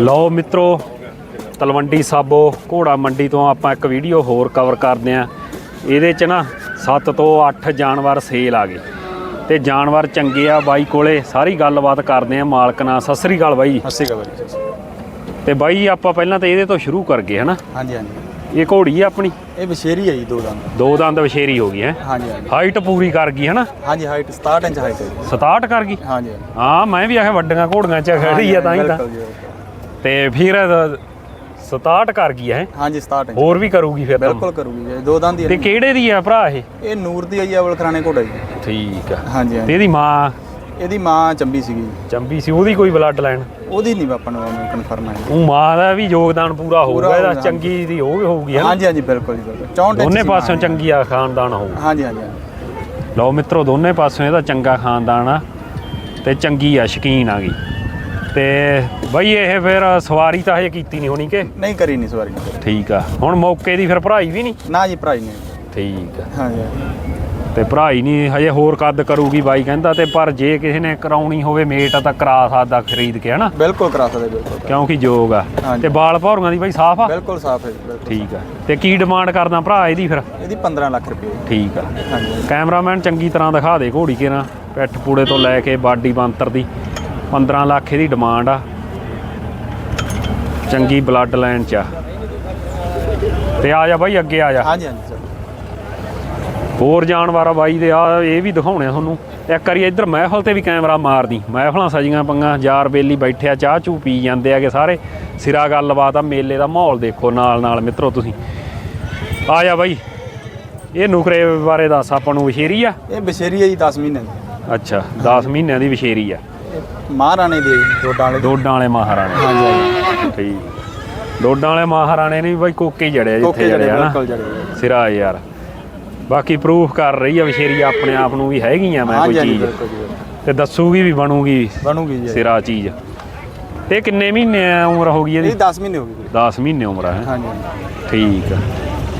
ਲਓ ਮਿੱਤਰੋ ਤਲਵੰਡੀ ਸਾਬੋ ਘੋੜਾ ਮੰਡੀ ਤੋਂ ਆਪਾਂ ਇੱਕ ਵੀਡੀਓ ਹੋਰ ਕਵਰ ਕਰਦੇ ਆਂ ਇਹਦੇ ਚ ਨਾ 7 ਤੋਂ 8 ਜਾਨਵਰ ਸੇਲ ਆ ਗਏ। ਤੇ ਜਾਨਵਰ ਚੰਗੇ ਆ ਬਾਈ ਕੋਲੇ। ਸਾਰੀ ਗੱਲਬਾਤ ਕਰਦੇ ਆਂ ਮਾਲਕ ਨਾਲ। ਸਤਿ ਸ੍ਰੀ ਅਕਾਲ ਬਾਈ। ਸਤਿ ਸ਼੍ਰੀ ਅਕਾਲ ਤੇ ਬਾਈ ਆਪਾਂ ਪਹਿਲਾਂ ਤਾਂ ਇਹਦੇ ਤੋਂ ਸ਼ੁਰੂ ਕਰ ਗਏ ਹਨਾ? ਹਾਂਜੀ ਹਾਂਜੀ। ਇਹ ਘੋੜੀ ਆ ਆਪਣੀ? ਇਹ ਬਸ਼ੇਰੀ ਹੈ ਜੀ ਦੋ ਦੰਦ। ਦੋ ਦੰਦ ਵਸ਼ੇਰੀ ਹੋ ਗਈ ਹੈ? ਹਾਂਜੀ ਹਾਂਜੀ। ਹਾਈਟ ਪੂਰੀ ਕਰ ਗਈ ਹਨਾ? ਹਾਂਜੀ ਹਾਈਟ 67 ਇੰਚ ਹਾਈਟ ਹੈ ਜੀ। 67 ਕਰ ਗਈ? ਹਾਂਜੀ ਹਾਂ ਮੈਂ ਵੀ ਆਖਿਆ ਵੱਡੀਆਂ ਘੋੜੀਆਂ ਚ ਖੜੀ ਆ ਤਾਂ ਹੀ ਤਾਂ। ਤੇ ਫਿਰ 67 ਕਰ ਗਈ ਹੈ। ਹਾਂਜੀ 67 ਇੰਚ। ਹੋਰ ਵੀ ਕਰੂਗੀ ਫਿਰ ਤਾਂ। ਬਿਲਕੁਲ ਕਰੂਗੀ ਜੀ ਦੋ ਦੰਦ ਹੀ ਤੇ ਹੈ ਕਿਹੜੇ ਦੀ ਆ ਭਰਾ ਇਹ? ਇਹ ਨੂਰ ਦੀ ਆਈ ਅਵਲ ਖਰਾਣੇ ਘੋੜਾ ਜੀ ਠੀਕ ਆ। ਹਾਂਜੀ ਤੇ ਹਾਂਜੀ ਇਹਦੀ ਮਾਂ? ਇਹਦੀ ਮਾਂ ਚੰਬੀ ਸੀਗੀ ਚੰਬੀ ਸੀ ਉਹਦੀ ਕੋਈ ਬਲੱਡ ਲਾਈਨ ਉਹਦੀ ਨਹੀਂ ਆਪਾਂ ਨੂੰ ਕਨਫਰਮ ਹੈ ਉਹ ਮਾਂ ਦਾ ਵੀ ਯੋਗਦਾਨ ਪੂਰਾ ਹੋਊਗਾ ਪੂਰਾ ਇਹਦਾ ਹੋਊਗਾ, ਚੰਗੀ ਦੀ ਵੀ ਹੋਊਗੀ ਹਨਾ ਹਾਂਜੀ ਹਾਂਜੀ ਬਿਲਕੁਲ ਜੀ ਬਿਲਕੁਲ। 64 ਇੰਚ ਦੋਨੇ ਸੀ ਚੰਗੀ ਆ ਖਾਨਦਾਨ ਹੋਊ। ਹਾਂਜੀ ਹਾਂਜੀ ਹਾਂਜੀ। ਲਓ ਮਿੱਤਰੋ ਦੋਨੇ ਪਾਸਿਓਂ ਇਹਦਾ ਚੰਗਾ ਖਾਨਦਾਨ ਆ ਤੇ ਚੰਗੀ ਆ ਸ਼ਕੀਨ ਆ ਗਈ। ਤੇ ਬਈ ਇਹ ਫਿਰ ਸਵਾਰੀ ਤਾਂ ਹਜੇ ਕੀਤੀ ਨਹੀਂ ਹੋਣੀ ਕਿ? ਨਹੀਂ ਕਰੀ ਨਹੀਂ ਸਵਾਰੀ ਨਹੀਂ। ਠੀਕ ਆ। ਹੁਣ ਮੌਕੇ ਦੀ ਫਿਰ ਭਰਾਈ ਵੀ ਨਹੀਂ? ਨਾ ਜੀ ਭਰਾਈ ਨਹੀਂ। ਠੀਕ ਆ। ਹਾਂਜੀ। ਤੇ ਭਰਾਈ ਨਹੀਂ ਹਜੇ ਹੋਰ ਕੱਦ ਕਰੂਗੀ ਬਾਈ ਕਹਿੰਦਾ ਤੇ ਪਰ ਜੇ ਕਿਸੇ ਨੇ ਕਰਾਉਣੀ ਹੋਵੇ ਮੇਟ ਤਾਂ ਕਰਾ ਸਕਦਾ ਖਰੀਦ ਕੇ ਹਨਾ? ਬਿਲਕੁਲ ਕਰਾ ਸਕਦੇ ਬਿਲਕੁਲ ਕਿਉਂਕਿ ਯੋਗ ਆ। ਹਾਂਜੀ। ਤੇ ਬਾਲ ਭੌਰੀਆਂ ਦੀ ਬਾਈ ਸਾਫ਼ ਆ? ਬਿਲਕੁਲ ਸਾਫ਼ ਹੈ ਜੀ, ਬਿਲਕੁਲ ਠੀਕ ਆ। ਤੇ ਕੀ ਡਿਮਾਂਡ ਕਰਦਾ ਭਰਾ ਇਹਦੀ ਫਿਰ? ਇਹਦੀ 15 ਲੱਖ ਰੁਪਏ। ਠੀਕ ਆ। ਹਾਂਜੀ। ਕੈਮਰਾਮੈਨ ਚੰਗੀ ਤਰ੍ਹਾਂ ਦਿਖਾ ਦੇ ਘੋੜੀ ਕੇ ਨਾ ਪਿੱਠ ਪੂੜੇ ਤੋਂ ਲੈ ਕੇ ਬਾਡੀ ਬੰਤਰ ਦੀ। 15 ਲੱਖ ਇਹਦੀ ਡਿਮਾਂਡ ਆ। ਚੰਗੀ ਬਲੱਡ ਲਾਈਨ ਚ ਆ। ਤੇ ਆ ਜਾ ਬਾਈ ਅੱਗੇ ਆ ਜਾ। ਹਾਂਜੀ ਹਾਂਜੀ ਸਰ। ਹੋਰ ਜਾਨਵਰ ਆ ਬਾਈ ਦੇ ਆ ਇਹ ਵੀ ਦਿਖਾਉਣੇ ਆ ਤੁਹਾਨੂੰ। ਇੱਕ ਵਾਰੀ ਇੱਧਰ ਮਹਿਫਲ ਤੇ ਵੀ ਕੈਮਰਾ ਮਾਰਦੀ। ਮਹਿਫਲਾਂ ਸਜੀਆਂ ਪੰਗਾ ਯਾਰ ਬੇਲੀ ਬੈਠੇ ਆ ਚਾਹ ਚੂ ਪੀ ਜਾਂਦੇ ਆਗੇ ਸਾਰੇ। ਸਿਰਾ ਗੱਲਬਾਤ ਆ ਮੇਲੇ ਦਾ ਮਾਹੌਲ ਦੇਖੋ ਨਾਲ ਨਾਲ ਮਿੱਤਰੋ ਤੁਸੀਂ। ਆ ਜਾ ਬਾਈ। ਇਹ ਨੁਕਰੇ ਬਾਰੇ ਦੱਸ ਆਪਾਂ ਨੂੰ ਵਿਸ਼ੇਰੀ ਆ? ਇਹ ਬਸ਼ੇਰੀ ਹੈ ਜੀ 10 ਮਹੀਨੇ ਦੀ। ਅੱਛਾ 10 ਮਹੀਨਿਆਂ ਦੀ ਵਿਸ਼ੇਰੀ ਆ। ਮਹਾਰਾਣੇ ਦੇ ਡੋਡਾਂ ਵਾਲੇ। ਡੋਡਾਂ ਵਾਲੇ ਮਹਾਰਾਣੇ। ਹਾਂਜੀ। ਹਾਂਜੀ ਠੀਕ। ਡੋਡਾਂ ਵਾਲੇ ਮਹਾਰਾਣੇ ਨੇ ਵੀ ਬਾਈ ਕੋਕੇ ਜੜਿਆ ਜਿੱਥੇ ਜੜਿਆ ਨਾ। ਸਿਰਾ ਯਾਰ। ਬਾਕੀ ਪ੍ਰੂਫ ਕਰ ਰਹੀ ਆ ਵਿਸ਼ੇਰੀ ਆਪਣੇ ਆਪ ਨੂੰ ਵੀ ਹੈਗੀ ਆ ਮੈਂ ਕੋਈ ਚੀਜ਼। ਤੇ ਦੱਸੂਗੀ ਵੀ ਬਣੂਗੀ ਬਣੂਗੀ ਜੀ। ਸਿਰਾ ਚੀਜ਼। ਤੇ ਕਿੰਨੇ ਮਹੀਨੇ ਉਮਰ ਹੋ ਗਈ ਇਹ ਇਹਦੀ 10 ਮਹੀਨੇ ਹੋ ਗਏ। 10 ਮਹੀਨੇ ਉਮਰ ਹੈ? ਹਾਂਜੀ ਠੀਕ ਆ।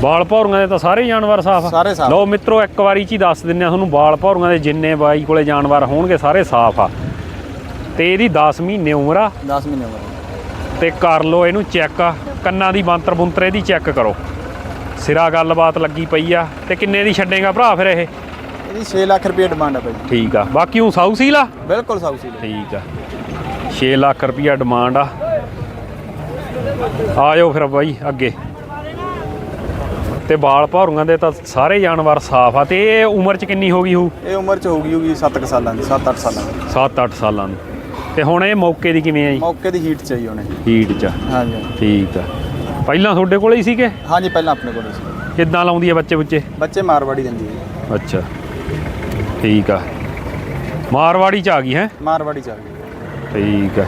ਬਾਲ ਭੌਰੀਆਂ ਦੇ ਤਾਂ ਸਾਰੇ ਜਾਨਵਰ ਸਾਫ਼ ਆ। ਸਾਰੇ ਸਾਫ਼। ਲਓ ਮਿੱਤਰੋ ਇੱਕ ਵਾਰੀ ਚ ਹੀ ਦੱਸ ਦਿੰਨੇ ਆ ਤੁਹਾਨੂੰ ਬਾਲ ਭੌਰੀਆਂ ਦੇ ਜਿੰਨੇ ਬਾਈ ਕੋਲੇ ਜਾਨਵਰ ਹੋਣਗੇ ਸਾਰੇ ਸਾਫ਼ ਆ। ਤੇ ਇਹਦੀ 10 ਮਹੀਨੇ ਉਮਰ ਆ। 10 ਮਹੀਨੇ ਹੋ ਗਏ ਤੇ ਕਰ ਲਓ ਇਹਨੂੰ ਚੈੱਕ ਕੰਨਾਂ ਦੀ ਬੰਤਰ ਬੁੰਤਰ ਇਹਦੀ ਚੈੱਕ ਕਰੋ। ਸਿਰਾ ਗੱਲਬਾਤ ਲੱਗੀ ਪਈ ਆ। ਤੇ ਕਿੰਨੇ ਦੀ ਛੱਡੇਗਾ ਭਰਾ ਫਿਰ ਇਹ? ਇਹਦੀ 6 ਲੱਖ ਰੁਪਏ ਡਿਮਾਂਡ ਹੈ ਭਾਈ। ਠੀਕ ਆ। ਬਾਕੀ ਉਹ ਸਾਊ ਸੀਲ ਆ? ਬਿਲਕੁਲ ਸਾਊ ਸੀ ਠੀਕ ਆ। 6 ਲੱਖ ਰੁਪਈਆ ਡਿਮਾਂਡ ਆ। ਆ ਜਾਓ ਫਿਰ ਬਾਈ ਅੱਗੇ। ਤੇ ਬਾਲ ਭੌਰੀਆਂ ਦੇ ਤਾਂ ਸਾਰੇ ਜਾਨਵਰ ਸਾਫ਼ ਆ। ਤੇ ਇਹ ਉਮਰ ਚ ਕਿੰਨੀ ਹੋ ਗਈ ਹੋਊ? ਇਹ ਉਮਰ ਚ ਹੋਊਗੀ ਹੋਊਗੀ 7 ਸਾਲਾਂ ਦੀ 7-8 ਸਾਲਾਂ ਦੀ। 7-8 ਸਾਲਾਂ ਦੀ। ਤੇ ਹੁਣ ਇਹ ਮੌਕੇ ਦੀ ਕਿਵੇਂ ਆ ਜੀ? ਮੌਕੇ ਦੀ ਹੀਟ ਚਾਹੀਏ ਉਹਨੇ ਹੀਟ ਚ ਹਾਂਜੀ। ਠੀਕ ਆ। ਪਹਿਲਾਂ ਤੁਹਾਡੇ ਕੋਲੇ ਹੀ ਸੀਗੇ ਹਾਂਜੀ ਪਹਿਲਾਂ ਆਪਣੇ ਕੋਲ ਸੀ। ਕਿੱਦਾਂ ਲਾਉਂਦੀ ਆ ਬੱਚੇ ਬੁੱਚੇ ਬੱਚੇ ਮਾਰਵਾੜੀ ਦਿੰਦੀ ਹੈ ਅੱਛਾ। ਠੀਕ ਆ। ਮਾਰਵਾੜੀ ਚ ਆ ਗਈ ਹੈ? ਮਾਰਵਾੜੀ ਚ ਆ ਗਈ। ਠੀਕ ਆ।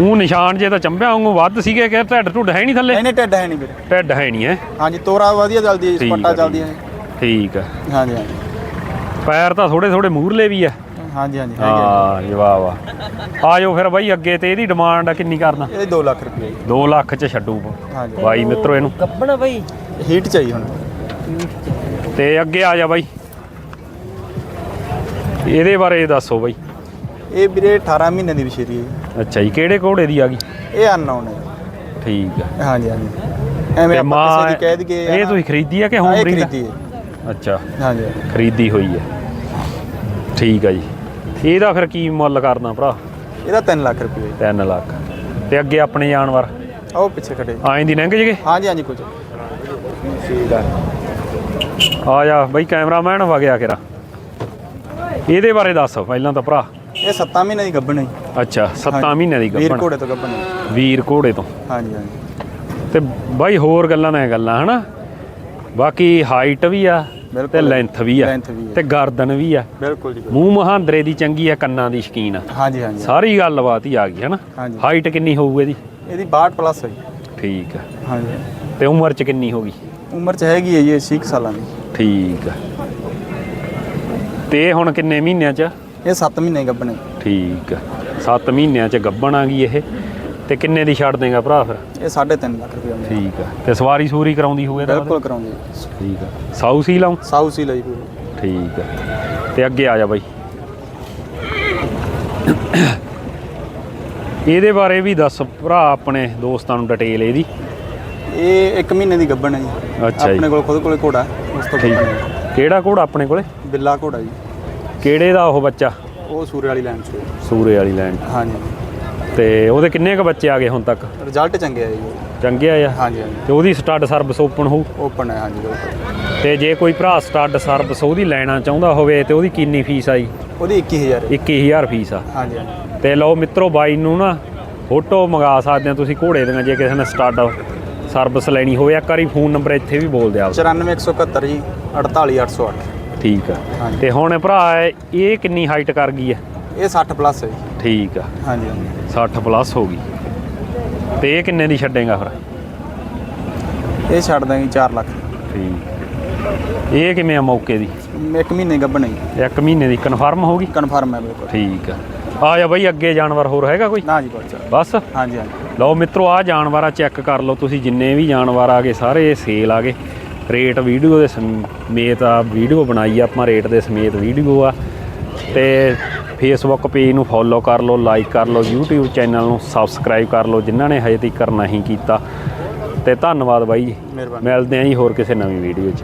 ਉਹ ਨਿਸ਼ਾਨ ਜੇ ਤਾਂ ਚੰਬਿਆ ਵਾਂਗੂ ਵੱਧ ਸੀਗੇ ਕਿ ਢੱਡ ਢੁੱਡ ਹੈ ਨਹੀਂ ਥੱਲੇ? ਨਹੀਂ ਨਹੀਂ ਟੱਡ ਹੈ ਨਹੀਂ ਵੀਰੇ। ਢੱਡ ਹੈ ਨਹੀਂ ਹੈ? ਹਾਂਜੀ ਤੋਰਾ ਵਧੀਆ ਚੱਲਦੀ ਹੈ ਠੀਕ ਸਪੱਟਾ ਆ, ਚੱਲਦੀ ਹੈ ਠੀਕ ਆ। ਹਾਂਜੀ ਹਾਂਜੀ। ਪੈਰ ਤਾਂ ਥੋੜੇ ਥੋੜੇ ਮੂਰਲੇ ਵੀ ਆ। ਹਾਂਜੀ ਹਾਂਜੀ ਹੈਗੇ ਆ। ਹਾਂ ਜੀ ਵਾਹ ਵਾਹ। ਆ ਜਾਓ ਫਿਰ ਬਾਈ ਅੱਗੇ ਤੇ ਇਹਦੀ ਡਿਮਾਂਡ ਕਿੰਨੀ ਕਰਦਾ ਇਹ 2 ਲੱਖ ਰੁਪਏ 2 ਲੱਖ ਚ ਛੱਡੂ ਹਾਂਜੀ। ਬਾਈ ਮਿੱਤਰੋ ਇਹਨੂੰ। ਕੱਪਣਾ ਬਾਈ। ਹੀਟ ਚਾਹੀਏ ਹੁਣ। ਤੇ ਅੱਗੇ ਆ ਜਾ ਬਾਈ। ਇਹਦੇ ਬਾਰੇ ਦੱਸੋ ਬਾਈ। ਇਹ ਵੀਰੇ 18 ਮਹੀਨੇ ਦੀ ਵਿਸ਼ੇਰੀ ਹੈ ਜੀ। ਅੱਛਾ ਜੀ ਕਿਹੜੇ ਘੋੜੇ ਦੀ ਆ ਗਈ? ਇਹ ਅਨਨੋਨ ਹੈ ਠੀਕ ਆ। ਹਾਂਜੀ ਹਾਂਜੀ। ਐਵੇਂ ਤੇ ਆਪਾਂ ਮਾਂ ਕਿਸੇ ਦੀ ਕਹਿ ਦਈਏ ਇਹ ਤੁਸੀਂ ਖਰੀਦੀ ਆ ਕਿ ਹੋਮ ਬਰੀਡ ਖਰੀਦੀ ਹੈ ਅੱਛਾ। ਹਾਂਜੀ। ਖਰੀਦੀ ਹੋਈ ਹੈ। ਠੀਕ ਆ ਜੀ। ਇਹਦਾ ਫਿਰ ਕੀ ਮੁੱਲ ਕਰਨਾ ਭਰਾ? ਇਹਦਾ 3 ਲੱਖ ਰੁਪਏ। 3 ਲੱਖ। ਤੇ ਅੱਗੇ ਆਪਣੇ ਜਾਨਵਰ? ਆਓ ਪਿੱਛੇ ਖੜੇ। ਆਏ ਦੀ ਲੰਘ ਜਗੇ ਹਾਂਜੀ ਹਾਂਜੀ ਕੁਝ। ਆ ਜਾ ਬਈ ਕੈਮਰਾਮੈਨ ਵਗਿਆ ਕਿਰਾ ਇਹਦੇ ਬਾਰੇ ਦੱਸ ਪਹਿਲਾਂ ਤਾਂ ਭਰਾ। ਇਹ 7 ਮਹੀਨੇ ਦੀ ਗੱਭਣ ਹੈ। ਅੱਛਾ 7 ਹਾਂਜੀ। ਮਹੀਨਿਆਂ ਦੀ ਵੀਰ ਗੱਭਣ ਘੋੜੇ ਤੋਂ ਗੱਭਣ ਵੀਰ ਘੋੜੇ ਤੋਂ। ਹਾਂਜੀ ਹਾਂਜੀ। ਤੇ ਬਾਈ ਹੋਰ ਗੱਲਾਂ ਨੇ ਗੱਲਾਂ ਹਨਾ? ਬਾਕੀ ਹਾਈਟ ਵੀ ਆ ਤੇ। ਲੈਂਥ ਵੀ ਆ। ਵੀ ਆ। ਤੇ ਗਰਦਨ ਵੀ ਆ। ਬਿਲਕੁਲ ਜੀ ਬਿਲਕੁਲ। ਮੂੰਹ ਮਹਾਂਦਰੇ ਦੀ ਚੰਗੀ ਆ ਕੰਨਾਂ ਦੀ ਸ਼ਕੀਨ ਆ। ਹਾਂਜੀ ਹਾਂਜੀ। ਸਾਰੀ ਗੱਲਬਾਤ ਹੀ ਆ ਗਈ ਹਨਾ? ਹਾਂਜੀ। ਹਾਈਟ ਕਿੰਨੀ ਹੋਊ ਇਹਦੀ? ਇਹਦੀ 62 ਪਲੱਸ ਹੈ ਜੀ। ਠੀਕ ਆ। ਹਾਂਜੀ। ਤੇ ਉਮਰ ਚ ਕਿੰਨੀ ਹੋ ਗਈ? ਉਮਰ ਚ ਹੈਗੀ ਹੈ ਜੀ 6 ਸਾਲਾਂ ਦੀ। ਠੀਕ ਆ। ਤੇ ਇਹ ਹੁਣ ਕਿੰਨੇ ਮਹੀਨਿਆਂ ਚ? ਇਹ 7 ਮਹੀਨੇ ਗੱਭਣ। ਹੈ ਠੀਕ ਆ। 7 ਮਹੀਨਿਆਂ ਚ ਗੱਭਣ ਆ ਗਈ ਇਹ। ਤੇ ਕਿੰਨੇ ਦੀ ਛੱਡ ਦੇਗਾ ਭਰਾ ਫਿਰ? ਇਹ 3.5 ਲੱਖ ਰੁਪਏ ਦਾ ਠੀਕ ਆ। ਤੇ ਸਵਾਰੀ ਸੂਰੀ ਕਰਾਉਂਦੀ ਹੋਵੇ ਤਾਂ ਬਿਲਕੁਲ ਕਰਾਉਂਦੇ। ਠੀਕ ਆ। ਸਾਊ ਸੀ ਲਾਉਂ ਸਾਊ ਸੀ ਲਈ ਪੂਰੀ ਠੀਕ ਆ। ਤੇ ਅੱਗੇ ਆ ਜਾ ਬਾਈ। ਇਹਦੇ ਬਾਰੇ ਵੀ ਦੱਸ ਭਰਾ ਆਪਣੇ ਦੋਸਤਾਂ ਨੂੰ ਡਿਟੇਲ ਇਹਦੀ। ਇਹ 1 ਮਹੀਨੇ ਦੀ ਗੱਬਣ ਹੈ ਜੀ। ਅੱਛਾ ਜੀ। ਆਪਣੇ ਕੋਲ ਖੁਦ ਕੋਲੇ ਘੋੜਾ ਹੈ, ਉਸ ਤੋਂ ਠੀਕ। ਗੱਭਣ ਹੈ ਕਿਹੜਾ ਘੋੜਾ ਆਪਣੇ ਕੋਲੇ? ਬਿੱਲਾ ਘੋੜਾ ਜੀ। ਕਿਹੜੇ ਦਾ ਉਹ ਬੱਚਾ? ਉਹ ਸੂਰੇ ਵਾਲੀ 'ਚ। ਸੂਰੇ ਵਾਲੀ ਲਾਈਨ ਹਾਂਜੀ। ਤੇ ਉਹਦੇ ਕਿੰਨੇ ਕ ਬੱਚੇ ਆ ਗਏ ਹੁਣ ਤੱਕ? ਰਿਜ਼ਲਟ ਚੰਗੇ ਆਏ ਜੀ। ਚੰਗੇ ਆ? ਹਾਂਜੀ ਹਾਂਜੀ। ਤੇ ਉਹਦੀ ਸਟੱਡ ਸਰਵਿਸ ਓਪਨ ਹੋਊ? ਓਪਨ ਹੈ ਹਾਂਜੀ ਬਿਲਕੁਲ ਤੇ ਜੇ ਕੋਈ ਭਰਾ ਸਟੱਡ ਸਰਵਿਸ ਉਹਦੀ ਲੈਣਾ ਚਾਹੁੰਦਾ ਹੋਵੇ ਤੇ ਉਹਦੀ ਕਿੰਨੀ ਫੀਸ ਆਈ? ਉਹਦੀ 21000 ਹੈ 21000 ਫੀਸ ਆ। ਹਾਂਜੀ ਹਾਂਜੀ। ਤੇ ਲਓ ਮਿੱਤਰੋ ਬਾਈ ਨੂੰ ਨਾ ਫੋਟੋ ਮੰਗਾ ਸਕਦੇ ਆ ਤੁਸੀਂ ਘੋੜੇ ਦੀਆਂ ਜੇ ਕਿਸੇ ਨੇ ਸਟੱਡ ਸਰਵਿਸ ਲੈਣੀ ਹੋਵੇ। ਇੱਕ ਵਾਰੀ ਫੋਨ ਨੰਬਰ ਇੱਥੇ ਵੀ ਬੋਲ ਦਿਆ। 94171 ਜੀ 48808 ਠੀਕ ਆ। ਹਾਂਜੀ। ਤੇ ਹੁਣ ਭਰਾ ਇਹ ਕਿੰਨੀ ਹਾਈਟ ਕਰ ਗਈ ਆ ਇਹ 60 ਪਲੱਸ ਹੈ ਜੀ। ਠੀਕ ਆ। ਹਾਂਜੀ ਹਾਂਜੀ। 60 ਪਲੱਸ ਹੋ ਗਈ। ਤੇ ਇਹ ਕਿੰਨੇ ਦੀ ਛੱਡੇਗਾ ਫਿਰ? ਇਹ ਛੱਡ ਦਾਂਗੇ 4 ਲੱਖ। ਠੀਕ ਇਹ ਕਿਵੇਂ ਆ ਮੌਕੇ ਦੀ? ਇੱਕ ਮਹੀਨੇ ਹੈ ਜੀ। ਇੱਕ ਮਹੀਨੇ ਦੀ ਕਨਫਰਮ ਹੋ ਗਈ? ਕਨਫਰਮ ਹੈ ਬਿਲਕੁਲ। ਠੀਕ ਆ। ਆ ਜਾ ਬਈ ਅੱਗੇ ਜਾਨਵਰ ਹੋਰ ਹੈਗਾ ਕੋਈ? ਨਾ ਜੀ ਬੱਚਾ ਬਸ? ਹਾਂਜੀ ਹਾਂਜੀ। ਲਓ ਮਿੱਤਰੋ ਆ ਜਾਨਵਰ ਆ ਚੈੱਕ ਕਰ ਲਓ ਤੁਸੀਂ ਜਿੰਨੇ ਵੀ ਜਾਨਵਰ ਆ ਗਏ ਸਾਰੇ ਸੇਲ ਆ ਗਏ। ਰੇਟ ਵੀਡੀਓ ਦੇ ਸਮੇਤ ਆ ਵੀਡੀਓ ਬਣਾਈ ਆ ਆਪਾਂ ਰੇਟ ਦੇ ਸਮੇਤ ਵੀਡੀਓ ਆ। ਤੇ ਫੇਸਬੁੱਕ ਪੇਜ ਨੂੰ ਫੋਲੋ ਕਰ ਲਓ ਲਾਈਕ ਕਰ ਲਓ YouTube ਚੈਨਲ ਨੂੰ ਸਬਸਕ੍ਰਾਈਬ ਕਰ ਲਓ ਜਿਨ੍ਹਾਂ ਨੇ ਹਜੇ ਤੱਕ ਨਹੀਂ ਕੀਤਾ। ਤੇ ਧੰਨਵਾਦ ਬਾਈ। ਜੀ ਮਿਲਦੇ ਆਂ ਜੀ ਹੋਰ ਕਿਸੇ ਨਵੀਂ ਵੀਡੀਓ 'ਚ।